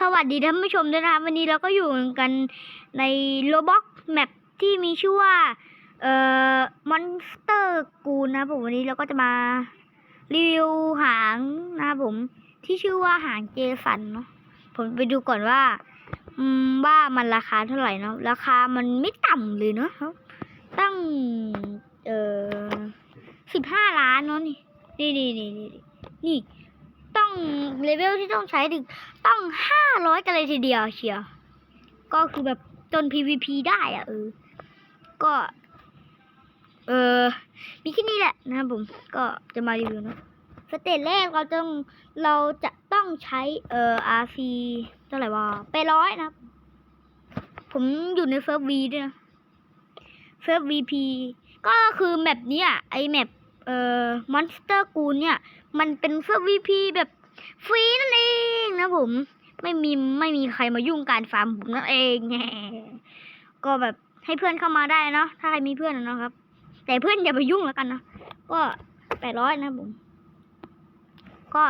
สวัสดีท่านผู้ชมด้วยนะครับวันนี้เราก็อยู่กันในโ o บ็อกแมปที่มีชื่อว่า เอ่อมอนสเตอร์กูนะผมวันนี้เราก็จะมารีวิวหางนะผมที่ชื่อว่าหางเจสันเนาะผมไปดูก่อนว่า อืมว่ามันราคาเท่าไหร่เนาะราคามันไม่ต่ำเลยเนาะตั้ง เอ่อสิบห้าล้านเนาะนี่นี่นี่นี่นี่นี่ ต้องเลเวลที่ต้องใช้ถึงต้องห้าร้อยกันเลยทีเดียวเชียวก็คือแบบจน PVP ได้อะเออ ก็ เออ มีแค่นี้แหละนะครับผม ก็จะมารีวิวเนะสเตจแรกเราต้องเราจะต้องใช้เอ่อ RC เท่าไหร่วะไปร้อยนะ ผมอยู่ในเซิร์ฟ V ด้วยนะเซิร์ฟ VP ก็คือแมปนี้ยไอแมป เอ่อมอนสเตอร์กูเนี่ย มันเป็นเซิร์ฟ VP แบบฟรีนั่นเองนะผม ไม่มีไม่มีใครมายุ่งการฟาร์มผมนั่นเองก็แบบให้เพื่อนเข้ามาได้เนาะถ้าใครมีเพื่อนนะครับ แต่เพื่อนอย่าไปยุ่งแล้วกันนะก็แปดร้อยนะผม ก็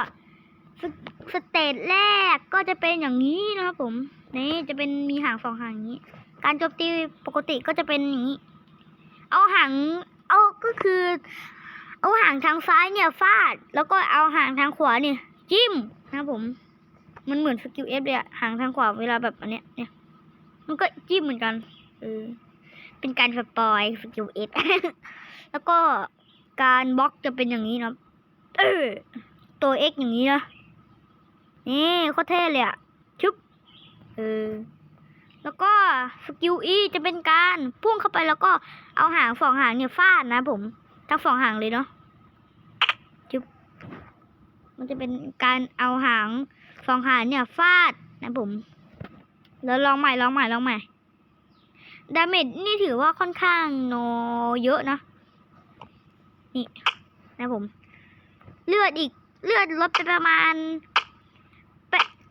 สสเตจแรกก็จะเป็นอย่างนี้นะครับผม นี่จะเป็นมีหางสองหางอย่างนี้ การโจมตีปกติก็จะเป็นอย่างนี้ เอาหางเอาก็คือ เอาหางทางซ้ายเนี่ยฟาด แล้วก็เอาหางทางขวาเนี่ย จิ้มนะผม มันเหมือนสกิลเอฟเลยอะหางทางขวาเวลาแบบอันเนี้ยเนี่ยมันก็จิ้มเหมือนกันเออเป็นการสปอยสกิลเอฟแล้วก็การบล็อกจะเป็นอย่างนี้นะเออตัวเอ็กอย่างนี้นะนี่โคตรเท่เลยอะชุบเออแล้วก็สกิลอีจะเป็นการพุ่งเข้าไปแล้วก็เอาหางสองหางเนี่ยฟาดนะผม ทั้งสองหางเลยเนาะจุ๊บมันจะเป็นการเอาหางสองหางเนี่ยฟาดนะผม แล้วลองใหม่ลองใหม่ลองใหม่ดาเมจนี่ถือว่าค่อนข้างโนเยอะนะ นี่นะผม เลือดอีกเลือดลดไปประมาณ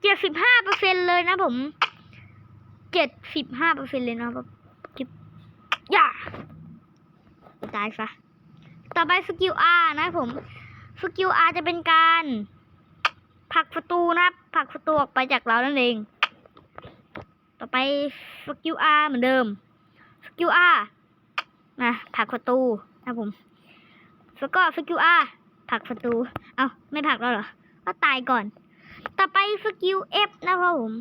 เจ็ดสิบห้าเปอร์เซ็นเลยนะผมเจ็ดสิบห้าเปอร์เซ็นเลยนะครับจิบย่าตายซะ ต่อไปสกิล R นะผมสกิล R จะเป็นการผลักศัตรูนะครับผลักศัตรูออกไปจากเรานั่นเอง ต่อไปสกิล R เหมือนเดิมสกิล R นะผลักศัตรูนะผมแล้วก็สกิล R ผลักศัตรูเอาไม่ผลักแล้วเหรอ ก็ตายก่อน ต่อไปสกิล F นะครับผม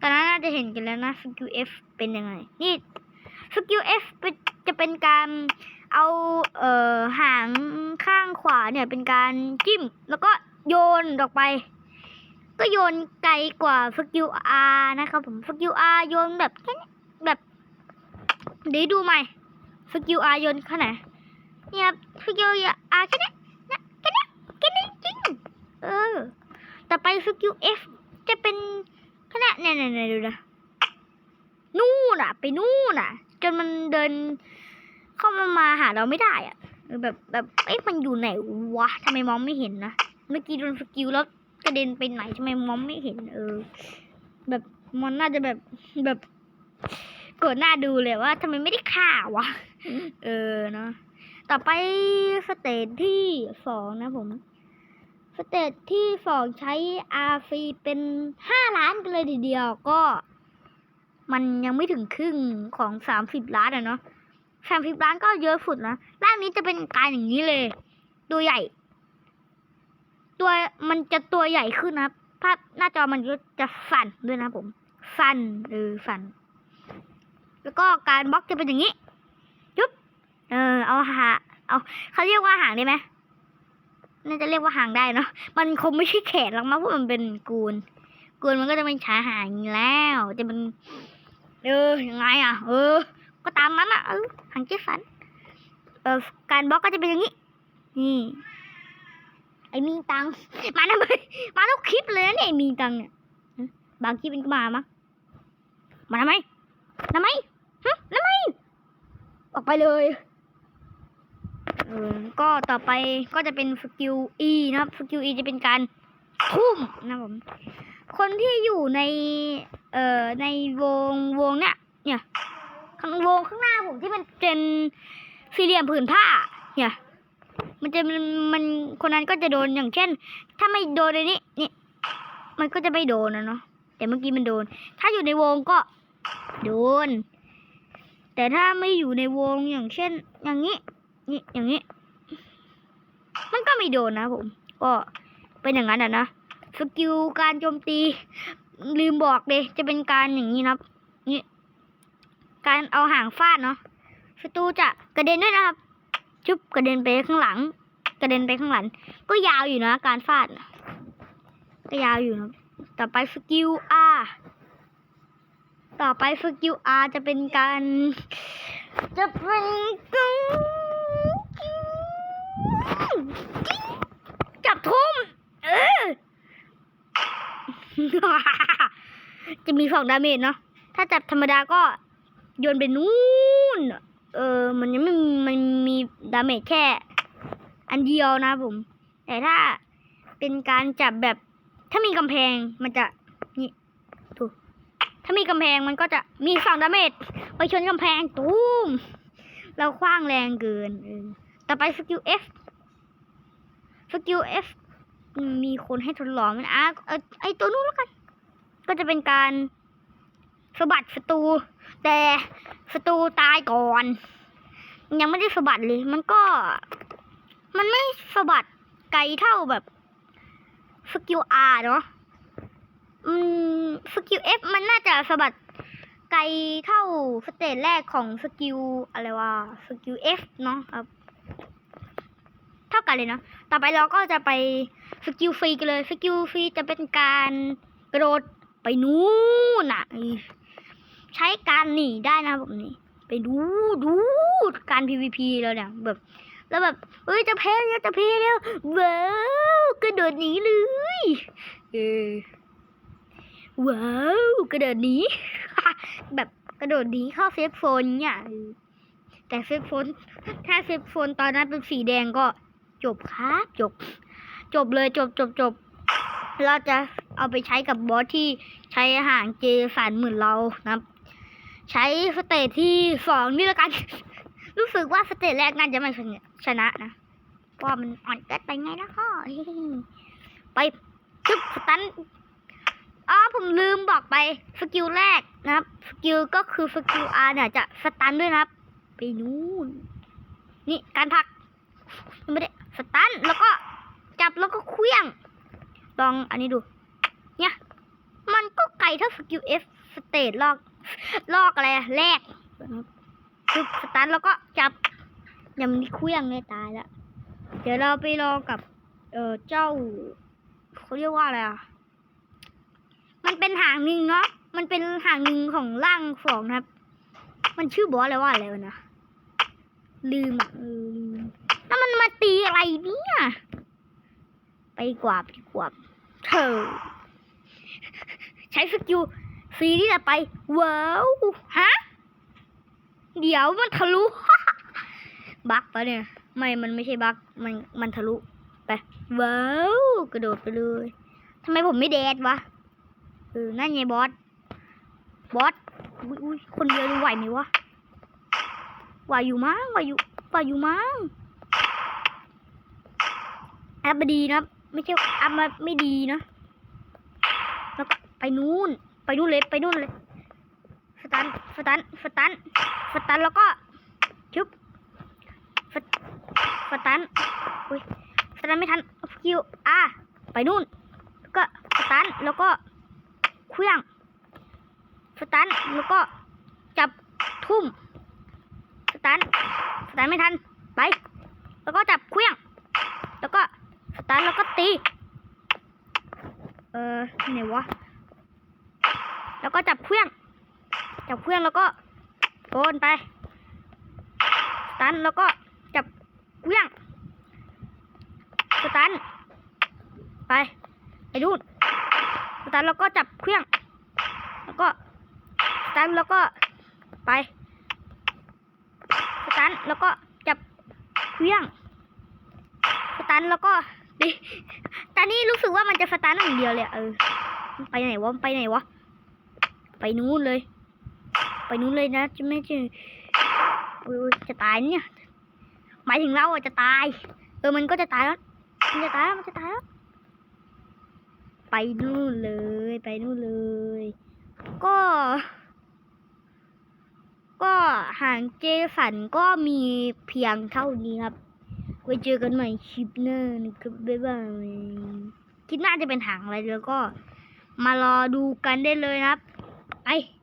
ตอนนั้นน่าจะเห็นกันแล้วนะสกิล F เป็นยังไง นี่สกิล F เป็นจะเป็นการเอาเอ่อหาง ขวาเนี่ยเป็นการจิ้ม แล้วก็โยนออกไป ก็โยนไกลกว่าสกิล R นะครับผมสกิล R โยนแบบแบบเดี๋ยวดูใหม่สกิล R โยนขนาดเนี่ยสกิล R แค่นี้นะแค่นี้แค่นี้จริงเออต่อไปสกิล F จะเป็นขนาดเนี่ยเนี่ยเนี่ยดูนะนู่นอะไปนู่นอะจนมันเดินเข้ามามาหาเราไม่ได้อะ แบบแบบเอ๊ะมันอยู่ไหนวะทำไมมองไม่เห็นนะเมื่อกี้โดนสกิลแล้วกระเด็นไปไหนทำไมมองไม่เห็น เออ แบบมันน่าจะแบบแบบกดหน้าดูเลยว่าทำไมไม่ได้ข่าวะเออเนาะต่อไปสเตจที่สองนะผมสเตจที่สองใช้ RC เป็นห้าล้านกันเลยทีเดียวก็ มันยังไม่ถึงครึ่งของสามสิบล้านอะเนาะสามสิบล้านก็เยอะสุดนะางนี้จะเป็นการอย่างนี้เลย ตัวใหญ่ ตัวมันจะตัวใหญ่ขึ้นนะภาพหน้าจอมันก็จะสั่นด้วยนะผม สั่นเออสั่น แล้วก็การบล็อกจะเป็นอย่างนี้จุ๊บเออ เอาหา เอาเขาเรียกว่าหางได้ไหมน่าจะเรียกว่าหางได้เนาะ มันคงไม่ใช่แขนหรอกมั้งเพราะมันเป็นกูน กูนมันก็จะเป็นขาหางแล้ว จะเป็น เออ ยังไงอะ เออ ก็ตามนั้นอะ เออหางเจสัน เออการบล็อกก็จะเป็นอย่างนี้ นี่ ไอ้มีตัง มาทำไมมาทุกคลิปเลยนะเนี่ยไอ้มีตังเนี่ยบางคลิปมันก็มามั้งมาทำไมทำไมฮะทำไม ออกไปเลยเออก็ต่อไปก็จะเป็นสกิล E นะครับสกิล E จะเป็นการทุ่มนะครับผม คนที่อยู่ใน เอ่อ ในวงวงเนี่ยเนี่ยข้างวงข้างหน้าผมที่มันเป็น สี่เหลี่ยมผืนผ้า เนี่ย มันจะมันมันคนนั้นก็จะโดนอย่างเช่น ถ้าไม่โดนในนี้นี่มันก็จะไม่โดนนะเนาะแต่เมื่อกี้มันโดน ถ้าอยู่ในวงก็โดน แต่ถ้าไม่อยู่ในวงอย่างเช่น อย่างนี้นี่อย่างนี้ มันก็ไม่โดนนะผม ก็เป็นอย่างนั้นอะนะสกิลการโจมตี ลืมบอกเลยจะเป็นการอย่างนี้นะนี่การเอาหางฟาดเนาะ ศัตรูจะกระเด็นด้วยนะครับ จุ๊บกระเด็นไปข้างหลัง กระเด็นไปข้างหลัง ก็ยาวอยู่นะ การฟาด ก็ยาวอยู่นะต่อไปสกิล R ต่อไปสกิล R จะเป็นการ จะเป็นการจับทุ่มเออจะมีสองดาเมจเนาะถ้าจับธรรมดาก็โยนไปนู่น เออ มันยังไม่มันมีดาเมจแค่ อันเดียวนะผม แต่ถ้าเป็นการจับแบบถ้ามีกำแพงมันจะนี่ถูกถ้ามีกำแพงมันก็จะมีสองดาเมจไปชนกำแพงตูมเราคว้างแรงเกินเออต่อไปสกิล F สกิล F มีคนให้ทดลองมันอะออไอตัวนู้นแล้วกัน ก็จะเป็นการสะบัดศัตรู แต่ศัตรูตายก่อน ยังไม่ได้สะบัดเลย มันก็ มันไม่สะบัดไกลเท่าแบบสกิล R เนาะอืมสกิล F มันน่าจะสะบัดไกลเท่าสเตจแรกของสกิลอะไรวะสกิล F เนาะครับเท่ากันเลยเนาะต่อไปเราก็จะไปสกิลฟรีกันเลยสกิลฟรีจะเป็นการกระโดดไปนู้นอะ ใช้การหนีได้นะแบบนี้ ไปดูดูการ PVP แล้วเนี่ยแบบแล้วแบบเอ้ยจะแพ้แล้วจะแพ้แล้วว้าวกระโดดหนีเลยเออว้าวกระโดดหนีแบบกระโดดหนีเข้าเซฟโซนเนี่ยแต่เซฟโซนถ้าเซฟโซนตอนนั้นเป็นสีแดงก็จบครับจบ จบเลยจบจบจบเราจะเอาไปใช้กับบอสที่ใช้อาหารเจสันเหมือนเรานะ ใช้สเตจที่สองนี่ล้วกัน รู้สึกว่าสเตจแรกน่าจะไม่ชนะนะเพราะมันอ่อนเกินไปไงนะพ่อไปจุ๊บสตันอ๋อผมลืมบอกไปสกิลแรกนะครับสกิลก็คือสกิลอาร์เนี่ยจะสตันด้วยนะครับ ไปนู่นนี่การผลักไม่ได้สตันแล้วก็จับแล้วก็เคลี้ยง ลองอันนี้ดู เนี่ย มันก็ไกลเท่าสกิลเอฟสเตจลอก ลอกอะไรอะแรกจุบสตันแล้วก็จับยังมีเครื่องเลยตายแล้ว เดี๋ยวเราไปรอกับ เออเจ้าเขาเรียกว่าอะไรอะ มันเป็นหางหนึ่งเนาะ มันเป็นหางหนึ่งของร่างสองนะครับ มันชื่อบอสอะไรว่าอะไรวะนะ ลืมอะลืมแล้วมันมาตีอะไรเนี่ย ไปกว่าไปกว่าเธอใช้สกิล ซีนี่แหละไป ว้าวฮะเดี๋ยวมันทะลุ บักปะเนี่ย ไม่มันไม่ใช่บักมันมันทะลุไปว้าวกระโดดไปเลยทำไมผมไม่แดดวะเออนั่นไงบอสบอสอุ้ยอุ้ยคนเดียวไหวไหมวะไหวอยู่มั้งไหวอยู่ไหวอยู่มั้งแอปดีนะ ไม่ใช่แอปมาไม่ดีนะแล้วก็ไปนู่น ไปนู่นเลยไปนู่นเลยสตันสตันสตันสตันแล้วก็ชุบสสตันอุ้ยสตันไม่ทันสกิลอะไปนู่นก็สตันแล้วก็เคลื่องสตันแล้วก็จับทุ่มสตันสตันไม่ทันไป แล้วก็จับเคลื่องแล้วก็สตันแล้วก็ตี เออไหนวะ แล้วก็จับเครื่อง จับเครื่องแล้วก็โอนไปตันแล้วก็จับเครื่องสตันไปไปดูนสตันแล้วก็จับเครื่อง แล้วก็สตันแล้วก็ไปสตันแล้วก็จับเครื่องสตันแล้วก็ดิตอนนี้รู้สึกว่ามันจะสตันอย่างเดียวเลยเออไปไหนวะไปไหนวะ ไปนู้นเลย ไปนู้นเลยนะจะไม่จะจะตายเนี่ยหมายถึงเราอะจะตาย เออมันก็จะตายแล้วมันจะตายแล้วมันจะตายแล้วไปนู่นเลยไปนู่นเลย ก็ ก็ห่างเจสันก็มีเพียงเท่านี้ครับไว้เจอกันใหม่คลิปหน้านะครับบ๊ายบายคลิปหน้าจะเป็นหางอะไรแล้วก็มารอดูกันได้เลยครับ ไป